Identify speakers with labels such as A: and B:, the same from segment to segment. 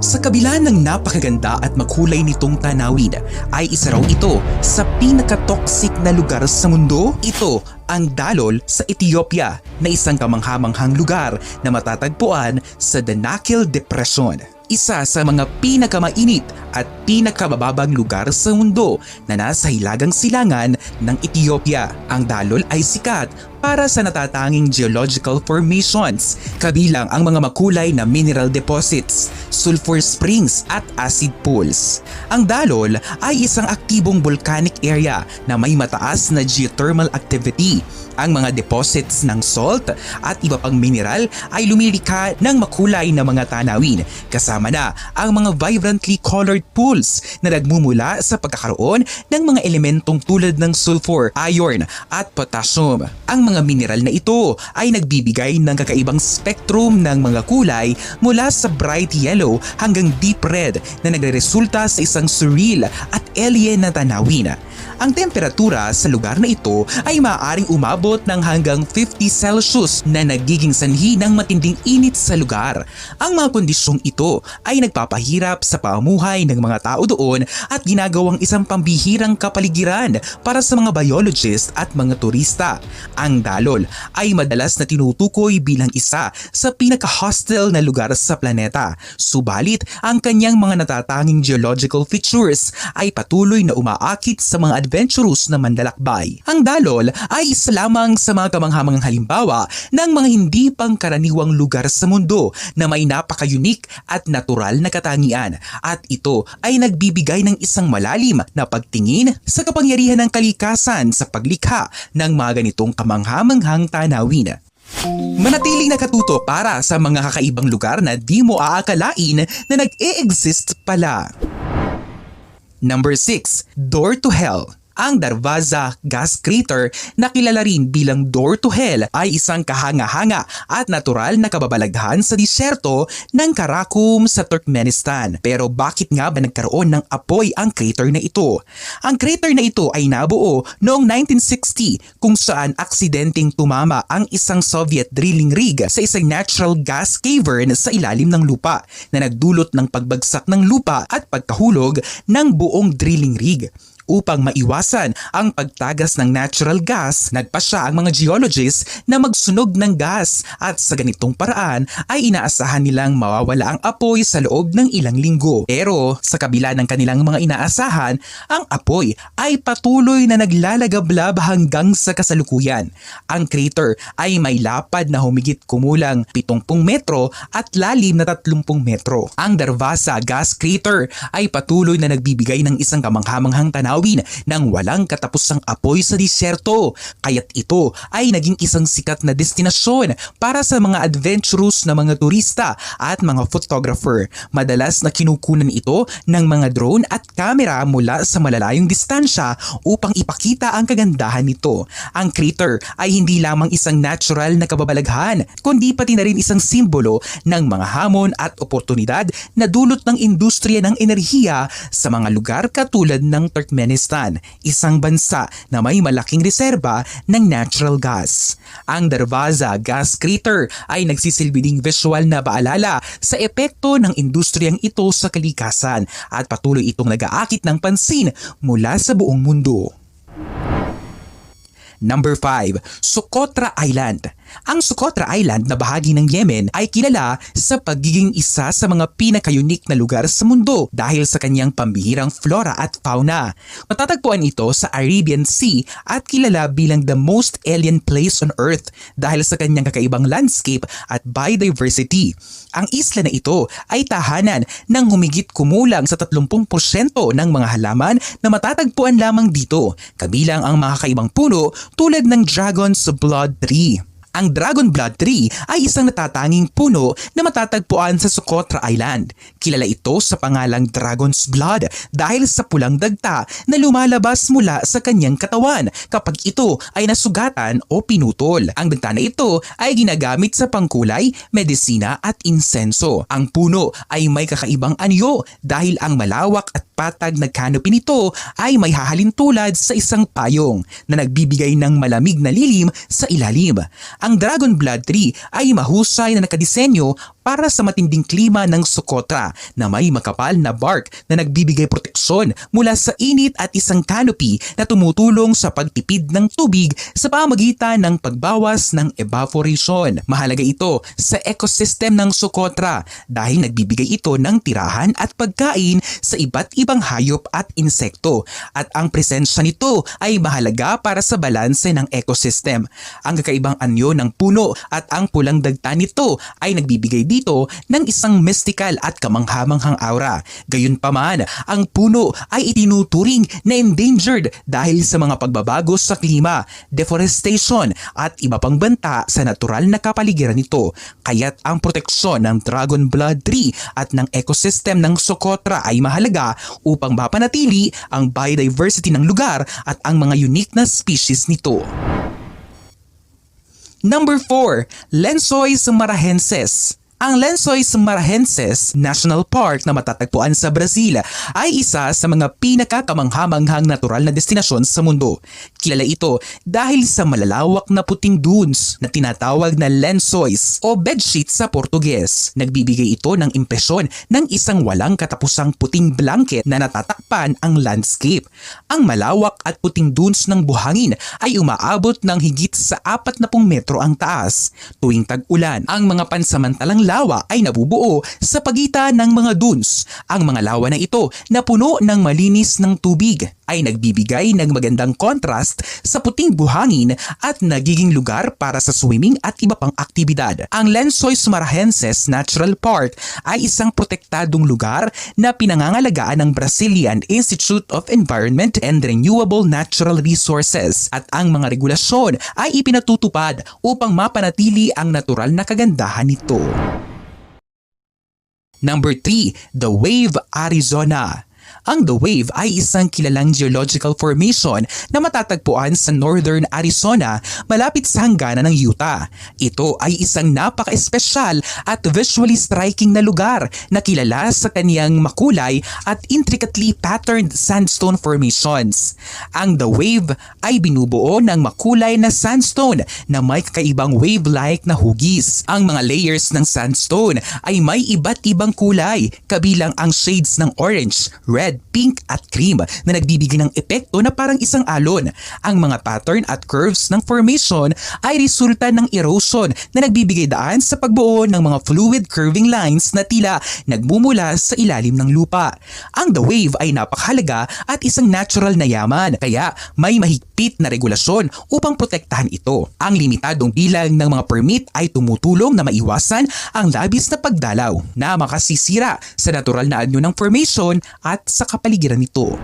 A: Sa kabila ng napakaganda at makulay nitong tanawin, ay isa raw ito sa pinaka-toxic na lugar sa mundo. Ito ang Dalol sa Ethiopia na isang kamanghamanghang lugar na matatagpuan sa Danakil Depression. Isa sa mga pinakamainit at pinakamababang lugar sa mundo na nasa hilagang silangan ng Ethiopia. Ang Dalol ay sikat para sa natatanging geological formations, kabilang ang mga makulay na mineral deposits, sulfur springs at acid pools. Ang Dalol ay isang aktibong volcanic area na may mataas na geothermal activity. Ang mga deposits ng salt at iba pang mineral ay lumilika ng makulay na mga tanawin kasama na ang mga vibrantly colored pools na nagmumula sa pagkakaroon ng mga elementong tulad ng sulfur, iron at potassium. Ang mga mineral na ito ay nagbibigay ng kakaibang spectrum ng mga kulay mula sa bright yellow hanggang deep red na nagreresulta sa isang surreal at alien na tanawin. Ang temperatura sa lugar na ito ay maaaring umabot ng hanggang 50 Celsius na nagiging sanhi ng matinding init sa lugar. Ang mga kondisyong ito ay nagpapahirap sa pamuhay ng mga tao doon at ginagawang isang pambihirang kapaligiran para sa mga biologist at mga turista. Ang Dalol ay madalas na tinutukoy bilang isa sa pinaka-hostile na lugar sa planeta. Subalit, ang kanyang mga natatanging geological features ay patuloy na umaakit sa mga adventurous na mandalakbay. Ang Dalol ay isa lamang sa mga kamanghamangang halimbawa ng mga hindi pangkaraniwang lugar sa mundo na may napaka-unique at natural na katangian at ito ay nagbibigay ng isang malalim na pagtingin sa kapangyarihan ng kalikasan sa paglikha ng mga ganitong kamanghamanghang tanawin. Manatiling nakatuto para sa mga kakaibang lugar na di mo aakalain na nag-e-exist pala. Number 6. Door to Hell ang Darvaza Gas Crater na kilala rin bilang Door to Hell ay isang kahanga-hanga at natural na kababalaghan sa disyerto ng Karakum sa Turkmenistan. Pero bakit nga ba nagkaroon ng apoy ang crater na ito? Ang crater na ito ay nabuo noong 1960 kung saan aksidenteng tumama ang isang Soviet drilling rig sa isang natural gas cavern sa ilalim ng lupa na nagdulot ng pagbagsak ng lupa at pagkahulog ng buong drilling rig. Upang maiwasan ang pagtagas ng natural gas, nagpasya ang mga geologists na magsunog ng gas at sa ganitong paraan ay inaasahan nilang mawawala ang apoy sa loob ng ilang linggo. Pero sa kabila ng kanilang mga inaasahan, ang apoy ay patuloy na naglalagablab hanggang sa kasalukuyan. Ang crater ay may lapad na humigit kumulang 70 metro at lalim na 30 metro. Ang Darvasa Gas Crater ay patuloy na nagbibigay ng isang kamanghamanghang tanaw tanawin ng walang katapusang apoy sa disyerto. Kaya't ito ay naging isang sikat na destinasyon para sa mga adventurous na mga turista at mga photographer. Madalas na kinukunan ito ng mga drone at kamera mula sa malalayong distansya upang ipakita ang kagandahan nito. Ang crater ay hindi lamang isang natural na kababalaghan, kundi pati na rin isang simbolo ng mga hamon at oportunidad na dulot ng industriya ng enerhiya sa mga lugar katulad ng Turkmenistan Afghanistan, isang bansa na may malaking reserba ng natural gas. Ang Darvaza Gas Crater ay nagsisilbi ding visual na paalala sa epekto ng industriyang ito sa kalikasan at patuloy itong nag-aakit ng pansin mula sa buong mundo. Number 5, Socotra Island. Ang Socotra Island na bahagi ng Yemen ay kilala sa pagiging isa sa mga pinaka-unique na lugar sa mundo dahil sa kanyang pambihirang flora at fauna. Matatagpuan ito sa Arabian Sea at kilala bilang the most alien place on earth dahil sa kanyang kakaibang landscape at biodiversity. Ang isla na ito ay tahanan ng humigit kumulang sa 30% ng mga halaman na matatagpuan lamang dito, kabilang ang mga kakaibang puno tulad ng Dragon's Blood Tree. Ang Dragon Blood Tree ay isang natatanging puno na matatagpuan sa Socotra Island. Kilala ito sa pangalang Dragon's Blood dahil sa pulang dagta na lumalabas mula sa kanyang katawan kapag ito ay nasugatan o pinutol. Ang dagta na ito ay ginagamit sa pangkulay, medisina at insenso. Ang puno ay may kakaibang anyo dahil ang malawak at patag na canopy nito ay may hahalin tulad sa isang payong na nagbibigay ng malamig na lilim sa ilalim. Ang Dragon Blood Tree ay mahusay na nakadisenyo para sa matinding klima ng Socotra na may makapal na bark na nagbibigay proteksyon mula sa init at isang canopy na tumutulong sa pagtipid ng tubig sa pamagitan ng pagbawas ng evaporation. Mahalaga ito sa ecosystem ng Socotra dahil nagbibigay ito ng tirahan at pagkain sa iba't ibang hayop at insekto at ang presensya nito ay mahalaga para sa balanse ng ecosystem. Ang kakaibang anyo ng puno at ang pulang dagta nito ay nagbibigay dito ng isang mystical at kamanghamanghang aura. Gayunpaman, ang puno ay itinuturing na endangered dahil sa mga pagbabago sa klima, deforestation at iba pang banta sa natural na kapaligiran nito. Kaya't ang proteksyon ng dragon blood tree at ng ecosystem ng Socotra ay mahalaga upang mapanatili ang biodiversity ng lugar at ang mga unique na species nito. Number 4, Lensois marahensis. Ang Lençóis Marahenses National Park na matatagpuan sa Brazil ay isa sa mga pinakakamanghamanghang natural na destinasyon sa mundo. Kilala ito dahil sa malalawak na puting dunes na tinatawag na lençóis o bedsheet sa Portuges. Nagbibigay ito ng impresyon ng isang walang katapusang puting blanket na natatakpan ang landscape. Ang malawak at puting dunes ng buhangin ay umaabot ng higit sa 40 metro ang taas. Tuwing tag-ulan, ang mga pansamantalang lawa ay nabubuo sa pagitan ng mga dunes. Ang mga lawa na ito na puno ng malinis ng tubig ay nagbibigay ng magandang contrast sa puting buhangin at nagiging lugar para sa swimming at iba pang aktibidad. Ang Lençóis Marahenses Natural Park ay isang protektadong lugar na pinangangalagaan ng Brazilian Institute of Environment and Renewable Natural Resources at ang mga regulasyon ay ipinatutupad upang mapanatili ang natural na kagandahan nito. Number 3, The Wave, Arizona. Ang The Wave ay isang kilalang geological formation na matatagpuan sa northern Arizona malapit sa hangganan ng Utah. Ito ay isang napaka-espesyal at visually striking na lugar na kilala sa kaniyang makulay at intricately patterned sandstone formations. Ang The Wave ay binubuo ng makulay na sandstone na may kakaibang wave-like na hugis. Ang mga layers ng sandstone ay may iba't ibang kulay kabilang ang shades ng orange, red, pink at cream na nagbibigay ng epekto na parang isang alon. Ang mga pattern at curves ng formation ay resulta ng erosion na nagbibigay daan sa pagbuo ng mga fluid curving lines na tila nagmumula sa ilalim ng lupa. Ang The Wave ay napakahalaga at isang natural na yaman kaya may mahigpit na regulasyon upang protektahan ito. Ang limitadong bilang ng mga permit ay tumutulong na maiwasan ang labis na pagdalaw na makasisira sa natural na anyo ng formation at sa kapaligiran nito.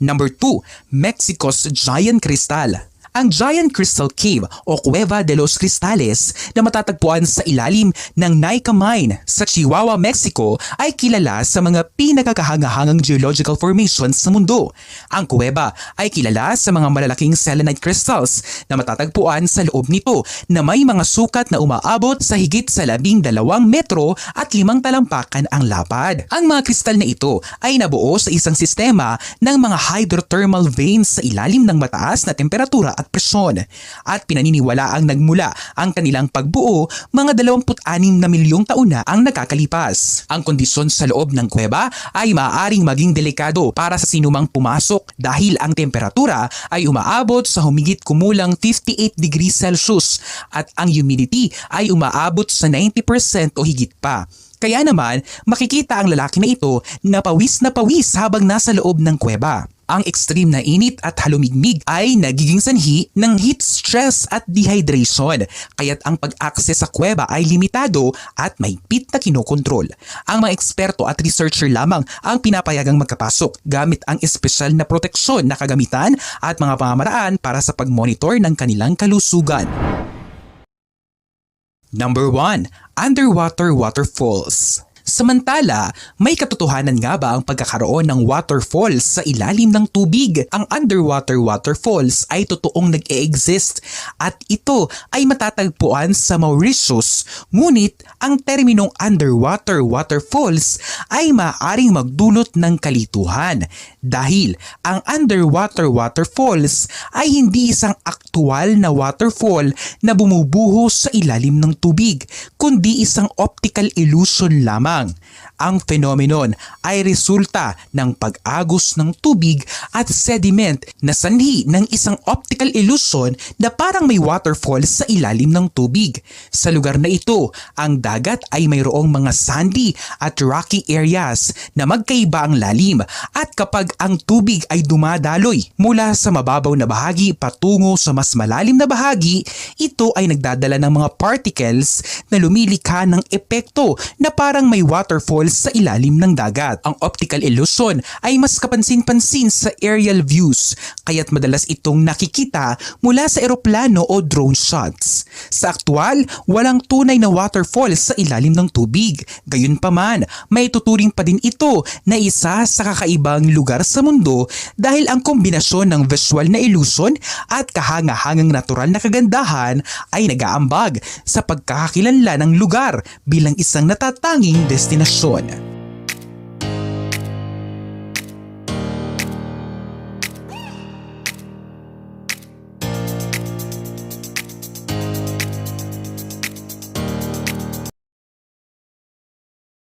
A: Number 2, Mexico's Giant Crystal. Ang Giant Crystal Cave o Cueva de los Cristales na matatagpuan sa ilalim ng Nika Mine sa Chihuahua, Mexico ay kilala sa mga pinakakahangahangang geological formations sa mundo. Ang kuweba ay kilala sa mga malalaking selenite crystals na matatagpuan sa loob nito na may mga sukat na umaabot sa higit sa labing dalawang metro at limang talampakan ang lapad. Ang mga kristal na ito ay nabuo sa isang sistema ng mga hydrothermal veins sa ilalim ng mataas na temperatura at presyon at pinaniniwala ang nagmula ang kanilang pagbuo mga 26 na milyong taon na ang nakakalipas. Ang kondisyon sa loob ng kuweba ay maaaring maging delikado para sa sinumang pumasok dahil ang temperatura ay umaabot sa humigit kumulang 58 degrees Celsius at ang humidity ay umaabot sa 90% o higit pa. Kaya naman, makikita ang lalaki na ito na pawis na pawis habang nasa loob ng kuweba. Ang extreme na init at halumigmig ay nagiging sanhi ng heat stress at dehydration, kaya't ang pag-access sa kuweba ay limitado at mahigpit na kinokontrol. Ang mga eksperto at researcher lamang ang pinapayagang magkapasok gamit ang espesyal na proteksyon na kagamitan at mga pamamaraan para sa pag-monitor ng kanilang kalusugan. Number 1. Underwater Waterfalls Samantala, may katotohanan nga ba ang pagkakaroon ng waterfalls sa ilalim ng tubig? Ang underwater waterfalls ay totoong nag-e-exist at ito ay matatagpuan sa Mauritius. Ngunit ang terminong underwater waterfalls ay maaaring magdulot ng kalituhan dahil ang underwater waterfalls ay hindi isang aktual na waterfall na bumubuho sa ilalim ng tubig kundi isang optical illusion lamang lamang ang phenomenon ay resulta ng pag-agos ng tubig at sediment na sanhi ng isang optical illusion na parang may waterfall sa ilalim ng tubig. Sa lugar na ito, ang dagat ay mayroong mga sandy at rocky areas na magkaiba ang lalim at kapag ang tubig ay dumadaloy mula sa mababaw na bahagi patungo sa mas malalim na bahagi, ito ay nagdadala ng mga particles na lumilikha ng epekto na parang may waterfall sa ilalim ng dagat. Ang optical illusion ay mas kapansin-pansin sa aerial views kaya't madalas itong nakikita mula sa eroplano o drone shots. Sa aktual, walang tunay na waterfall sa ilalim ng tubig. Gayunpaman, may tuturing pa din ito na isa sa kakaibang lugar sa mundo dahil ang kombinasyon ng visual na illusion at kahanga-hangang natural na kagandahan ay nag-aambag sa pagkakakilanlan ng lugar bilang isang natatanging destinasyon. оборудования –